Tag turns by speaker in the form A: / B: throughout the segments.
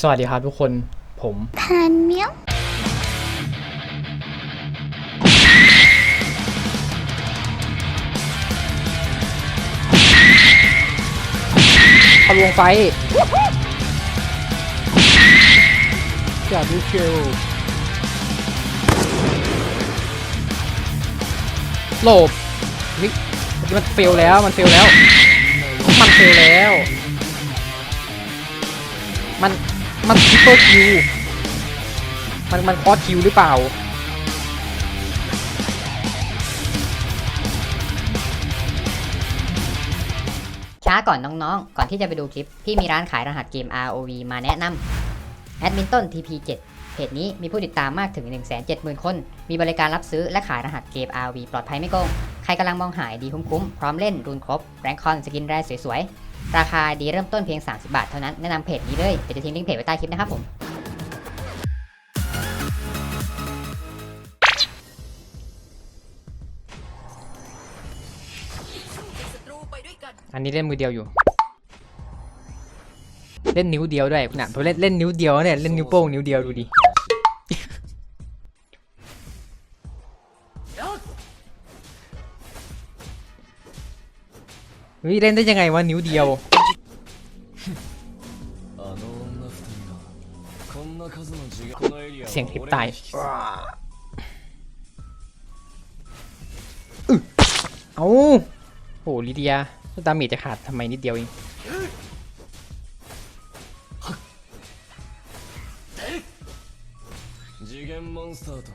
A: สวัสดีครับทุกคนผม
B: 안 녕?
A: ทะลวงไฟอย่าดูเชลโหลบวิมันเฟลแล้วมันเฟลแล้ว มันเฟลแล้ว มัน มันทิปเปอร์คิว มันมันคอสคิวหรือเปล่า
C: ช้าก่อนน้องๆ ก่อนที่จะไปดูคลิป พี่มีร้านขายรหัสเกม ROV มาแนะนำแอดมินต้น TP7 เพจนี้มีผู้ติดตามมากถึง 170,000 คน มีบริการรับซื้อและขายรหัสเกม ROV ปลอดภัยไม่โกง ใครกำลังมองหายดีคุ้มๆ พร้อมเล่นรูนครบ แรงคอนสกินแรสวยๆ ราคาดีเริ่มต้นเพียง 30 บาทเท่านั้น แนะนำเพจนี้เลย เดี๋ยวจะทิ้งลิงก์เพจไว้ใต้คลิปนะครับผม
A: อันนี้เล่นมือเดียวอยู่ เล่นนิ้วเดียวด้วยนะผมเล่นเล่นนิ้วเดียวเนี่ย เล่นนิ้วโป้งนิ้วเดียวดูดิ ฮ้ยเล่นได้ยังไงวะนิ้วเดียว
D: あの女二人がこんな数の字がこのエリアは
A: เสียงทิป
D: 俺
A: ตาย
D: に引き継ぐ
A: อึเอ้าโหลิเดียดาเมจจะขาดทำไมนิดเดียวเอง
D: 次元モンスターと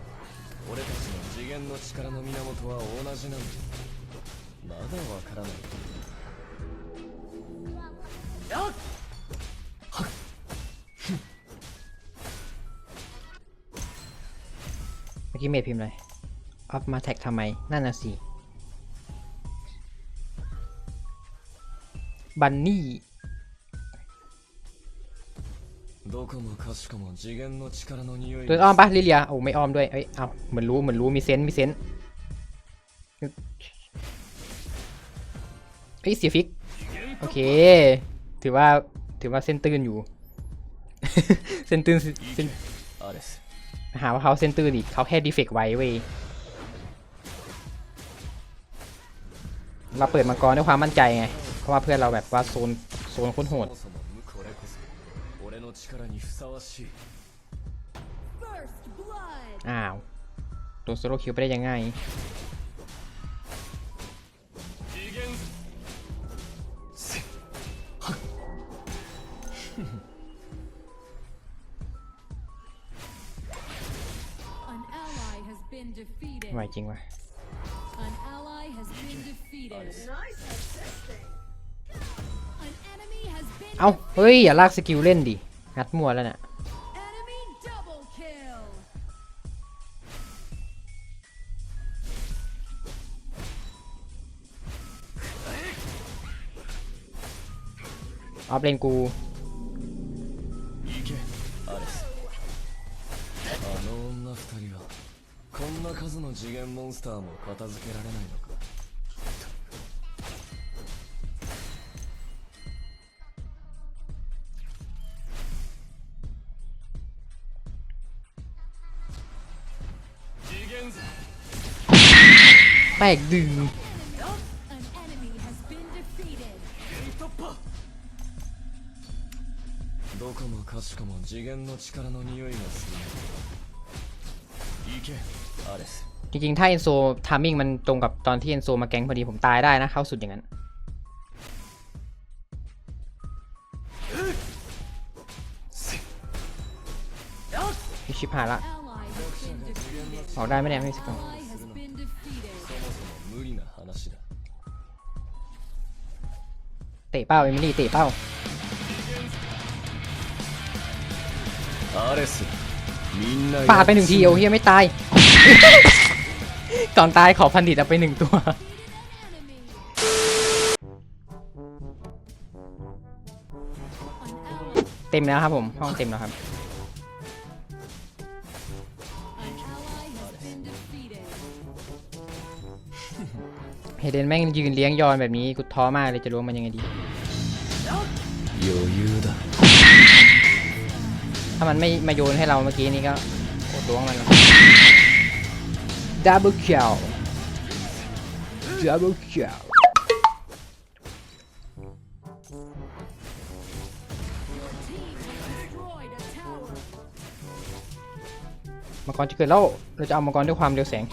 D: 俺たちの次元の力の源は同じなんだまだわからない
A: เมื่อกี้เมดพิมพ์เลยอัพมาแท็กทำไม นั่นน่ะสิ บันนี่
D: เดิ
A: นอ้อมปะลิเลีย โอ้ไม่อ้อมด้วย เอ้ย เอาเหมือนรู้ เหมือนรู้ มีเซนมีเซนเฮ้ยเสียฟิก โอเค ถือว่าถือว่าเส้นตื้นอยู่ เส้นตื้นเส้นหาว่าเขาเส้นตื้นอีกเขาแค่ดีเฟกไว้เว้ยเราเปิดมังกรด้วยความมั่นใจไง เพราะว่าเพื่อนเราแบบว่าโซนโซนคุ้นหดอ้าว โดนโซโลคิวไปได้ยังไง จริงวะ
E: An ally has been defeated. An enemy has been
A: เอ้า เฮ้ย อย่าลากสกิลเล่นดิงัดมั่วแล้วน่ะ
E: enemy double kill.
A: ออฟเลนกู
D: の次元モンスターも片付けられないのか次元図
A: แตกดึง
E: An enemy has been defeated.
D: 突破どこもかしこも次元の力の匂いがする行けアレス
A: จริงๆ ถ้าเอนโซทามมิ่งมันตรงกับตอนที่เอนโซมาแก๊งพอดีผมตายได้นะ เข้าสุดอย่างนั้น ชิบหายละออกได้ไหมเนี่ยไม่สิ
D: บ
A: เตะเป้าเอมิลี่เตะเป้าปาดไปหนึ่งทีโอ้เฮียไม่ตาย ก่อนตายขอพันดิตเอาไปหนึ่งตัว
E: Enemy. An ally,
A: เต็มแล้วครับผม ห้องเต็มแล้วครับ
E: an ally has been defeated.
A: เฮเดนแม่งยืนเลี้ยงยอนแบบนี้กูท้อมากเลยจะรู้ว่ามันยังไงดี
D: 余裕だ
A: ถ้ามันไม่มาโยนให้เราเมื่อกี้นี้ก็กดล้วงมัน ดับเบิลคิวดับเบิลคิวมังกรจะเกิดแล้วเราจะเอามังกรด้วยความเร็วแสง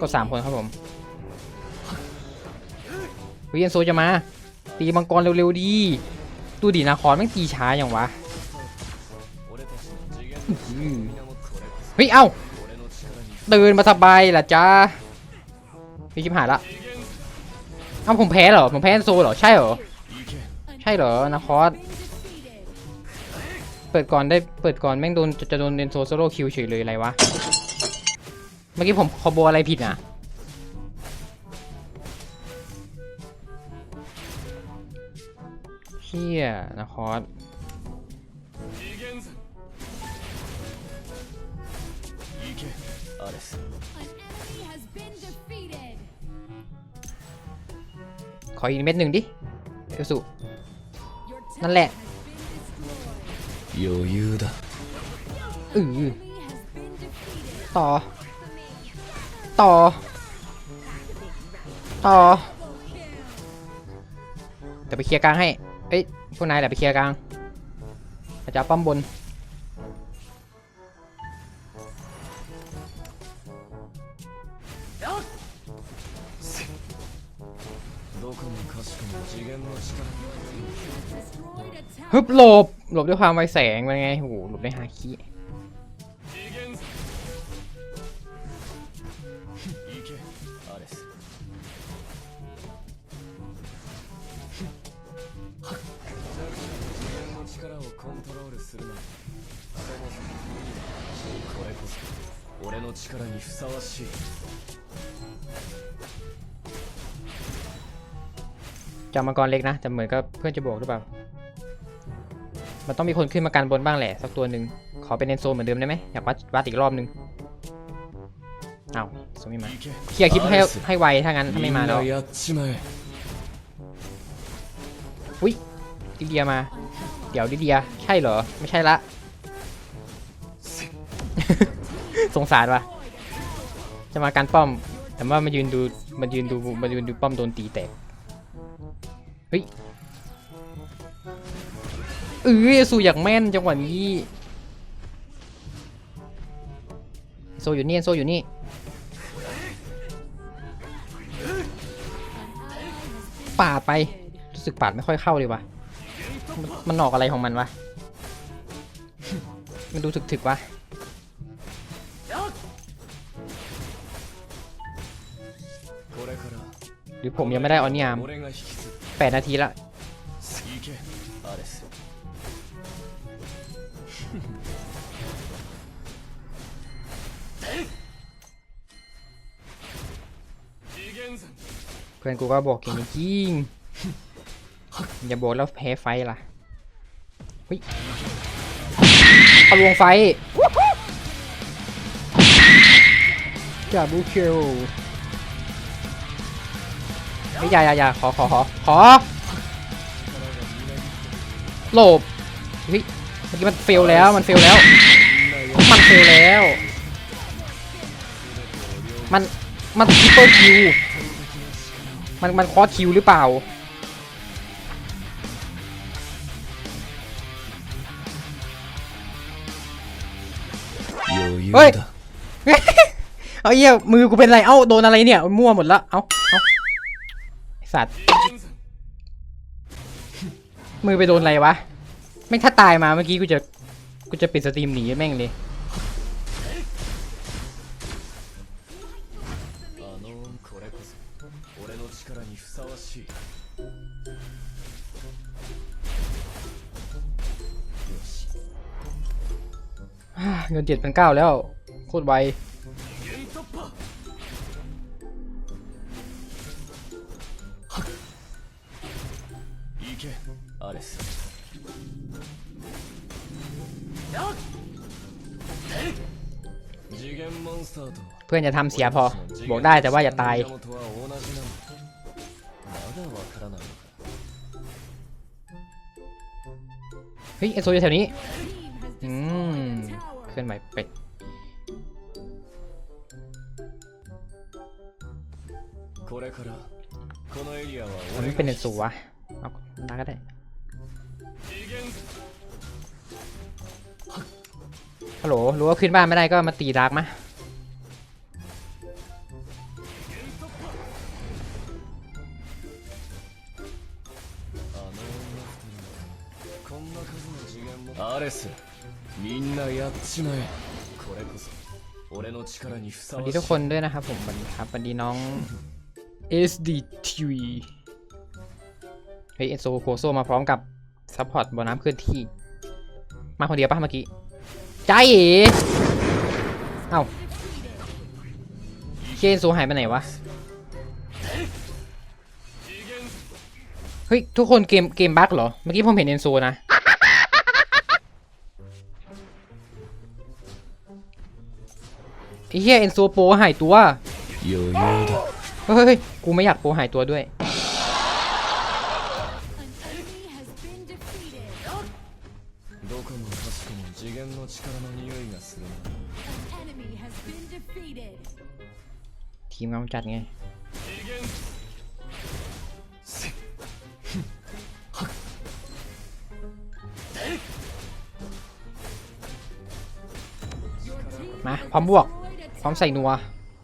A: ก็สามคนครับผมเวียนโซจะมา ตีมังกรเร็วๆดีตูดีนาคอนไม่ตีช้าอย่างวะเฮ้ย เอ้า ตื่นมาสบายล่ะจ้าพี่ชิบหายละเอ้าผมแพ้เหรอ ผมแพ้โซเหรอ ใช่เหรอ ใช่เหรอนะคอสเปิดก่อนได้ เปิดก่อนแม่งโดนจะโดนเดนโซโซโล่คิวเฉยเลยอะไรวะ เมื่อกี้ผมคอโบอะไรผิดอะเฮียนะคอส
D: アレス
E: An enemy has been defeated.
A: ขออีกเม็ดหนึ่งดิเอลสุ
E: Your
A: นั่นแหละ
E: tower has been destroyed.
D: 余裕だ
A: อือ
E: Enemy has been defeated.
A: ต่อ ต่อ ต่อ เดี๋ยวไปเคลียร์กลางให้ เอ้ย พวกนายเดี๋ยวไปเคลียร์กลางอาจจะเอาป้อมบน ฮึบหลบ หลบด้วยความไวแสงเป็นไงโอ้โหหลบได้ฮาคิ
D: 次元山行けアレス次元の力をコントロールするなんてそもそも無理だこれこそ俺の力にふさわしい
A: จับมังกรเล็กนะจะเหมือนกับเพื่อนจะบวกหรือเปล่า มันต้องมีคนขึ้นมากันบนบ้างแหละสักตัวหนึ่งขอเป็นเอนโซเหมือนเดิมได้ไหมอยากวัดวัดอีกรอบนึงเอาโซมิมาเคลียร์คลิปให้ให้ไวถ้างั้นถ้าไม่มาแล้วอุ้ยดีเดียมา เดี๋ยวดีเดีย ใช่เหรอ ไม่ใช่ละ สงสารวะจะมาการป้อม แต่ว่ามายืนดูมันยืนดูมันยืนดูป้อมโดนตีแตก เฮ้ยเออสู้อยากแม่นจังหวะนี้ โซอยู่นี่โซอยู่นี่ ปาดไป รู้สึกปาดไม่ค่อยเข้าเลยว่ะ มันหนอกอะไรของมันวะ มันดูถึกๆวะหรือผมยังไม่ได้ออนยาม 8 นาทีละเพื่อนกูก็บอกอย่งนจริงอย่าบอกแล้วแพ้ไฟล่ะเฮ้ยเอาลวงไฟจับบูเคิล อย่าอย่าอย่าขอขอขอขอหลบเฮ้ยเมื่อกี้มันเฟลแล้วมันเฟลแล้ว มันเฟลแล้ว มันมันทิปเปิลคิวมันมันคอสคิวหรือเปล่าเฮ้
D: ย
A: เอาเหี้ยมือกูเป็นไร เอ้า โดนอะไรเนี่ย มั่วหมดละ เอ้าัตว์ มือไปโดนอะไรวะแม่งถ้าตายมาเมื่อกี้กูจะ กูจะปิดสตรีมหนีแม่งเลย เงินเจ็ดเป็นเก้าแล้ว โคตรไว
D: アレス次元モンスターと
A: เพื่อนอย่าทำเสียพอ บอกได้แต่ว่าอย่าตาย
D: 源は同じなのまだわからないのか
A: เฮ้ยไอโซอยู่แถวนี้
E: Team has
A: อืม เคลื่อนไหวเป็ด
D: これからこのエリアは
A: มัน
D: 俺
A: ไม่
D: が
A: เป็นเนสูวะ เอาลา ก็ได้
D: 次元
A: ฮัลโหล รู้ว่าขึ้นบ้านไม่ได้ก็มาตีดาร์กมะ
D: あの女二人はこんな数の次元もアレスみんなやっちまえこれこそ俺の力にふさ
A: สวั
D: わ
A: ส
D: しい
A: ดีทุกคนด้วยนะครับผมสวัสดีครับสวัสดีน้อง SDTV เฮ้ยเอนโซโคโซมาพร้อมกับซัพพอร์ตบอน้ำเคลื่อนที่ มาคนเดียวปะเมื่อกี้ ใจเอ๋เอ้าเคนโซหายไปไหนวะ เฮ้ย ทุกคนเกมเกมบั๊กเหรอ เมื่อกี้ผมเห็นเอ็นโซนะ ไอ้เหี้ยเอ็นโซโปหายตัว เฮ้ย กูไม่อยากโปหายตัวด้วย ทีมงานจัดไงมาพร้อมบวก พร้อมใส่นัว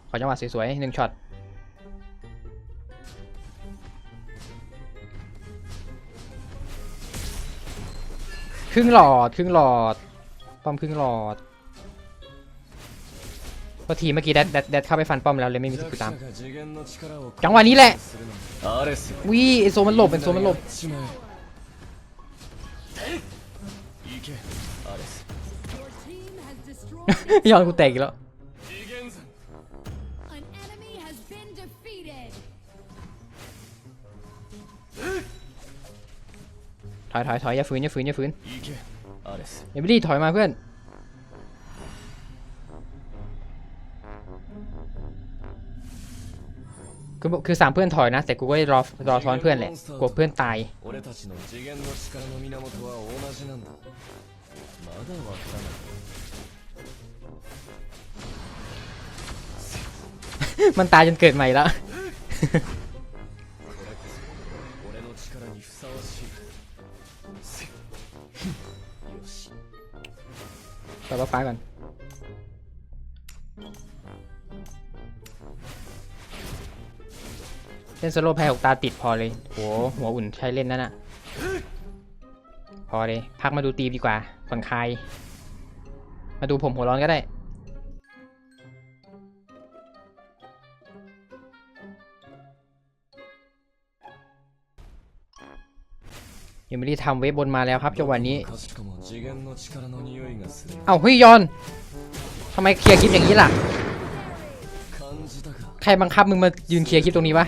A: ขอจังหวะสวยๆหนึ่งช็อตครึ่งหลอด ครึ่งหลอดป้อมครึ่งหลอด ตัทีเมื่อกี้แดดแดดเข้าไปฟันป้อมแล้วเลยไม่มีสกิลตาม จังหวะนี้แหละวิไอโซมันหลบเป็นโซมันหลบย้อนกูแตกอีกแล้วถอยถอยถอยอย่าฝืนอย่าฝืนอย่าฝืน
D: เอ
A: มิลี่ถอยมาเพื่อน คือสามเพื่อนถอยนะ แต่กูก็รอรอซ้อนเพื่อนแหละกลัวเพื่อนตายมันตายจนเกิดใหม่แล้วต่อไปก่อน เล่นโซโล่แพ้หกตาติดพอเลยโหหัวอุ่นใช้เล่นนั่นน่ะพอเลย พักมาดูตีดีกว่าผ่อนคลาย มาดูผมหัวร้อนก็ได้ยังไม่ได้ทำเวฟบนมาแล้วครับจังหวะนี้ เอาเฮ้ยยอนทำไมเคลียร์คลิปอย่างนี้ล่ะ ใครบังคับมึงมายืนเคลียร์คลิปตรงนี้วะ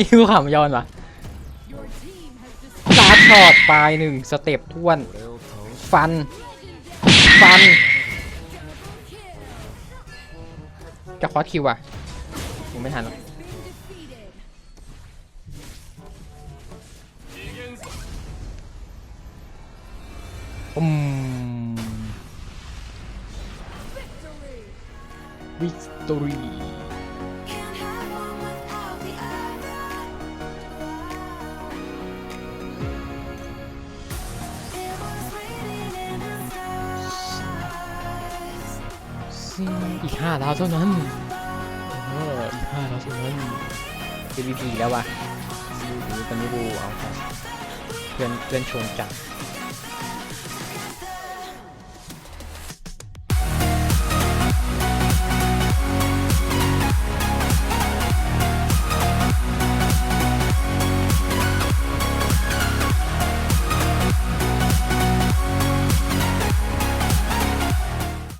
A: อิวขำย้อนวะสาช็อตปลายหนึ่งสเต็ปท่วน ฟัน ฟันจะคอสคิวอะผมไม่ทันหรออืม
B: in the stars.
A: อีกห้าดาวเท่านั้นเอออีกห้าดาวเท่านั้น PVP แล้ววะโอ้โหตอนนี้กูเอาครับเพื่อนเพื่อนชวนจัด